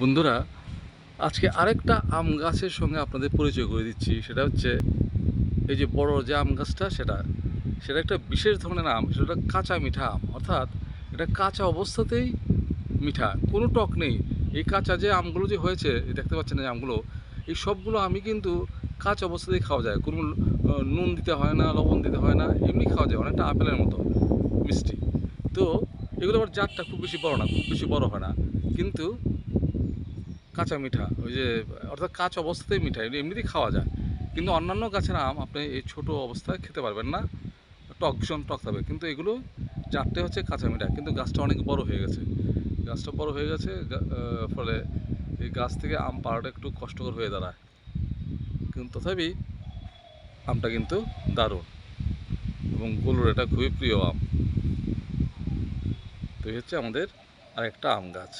বন্ধুরা, আজকে আরেকটা আম গাছের সঙ্গে আপনাদের পরিচয় করে দিচ্ছি। সেটা হচ্ছে এই যে বড় যে আম গাছটা, সেটা সেটা একটা বিশেষ ধরনের আম, সেটা কাঁচা মিঠা আম। অর্থাৎ এটা কাঁচা অবস্থাতেই মিঠা, কোনো টক নেই। এই কাঁচা যে আমগুলো যে হয়েছে দেখতে পাচ্ছেন এই আমগুলো, এই সবগুলো আমি কিন্তু কাঁচা অবস্থাতেই খাওয়া যায়। কোনো নুন দিতে হয় না, লবণ দিতে হয় না, এমনি খাওয়া যায়, অনেকটা আপেলের মতো, মিষ্টি। তো এগুলো আবার জাতটা খুব বেশি বড় না, খুব বেশি বড় হয় না। কিন্তু কাঁচা মিঠা, ওই যে, অর্থাৎ কাঁচ অবস্থাতেই মিঠা এমনিতেই খাওয়া যায়। কিন্তু অন্যান্য গাছের আম আপনি এই ছোট অবস্থায় খেতে পারবেন না। টক ভীষণ টক থাকবে। কিন্তু এগুলো চারটে হচ্ছে কাঁচা মিঠা, কিন্তু গাছটা অনেক বড় হয়ে গেছে। গাছটা বড় হয়ে গেছে ফলে এই গাছ থেকে আম পাড়াটা একটু কষ্টকর হয়ে দাঁড়ায়। কিন্তু তথাপি আমটা কিন্তু দারুণ এবং গরুর এটা খুবই প্রিয় আম। তো হচ্ছে আমাদের আরেকটা আম গাছ।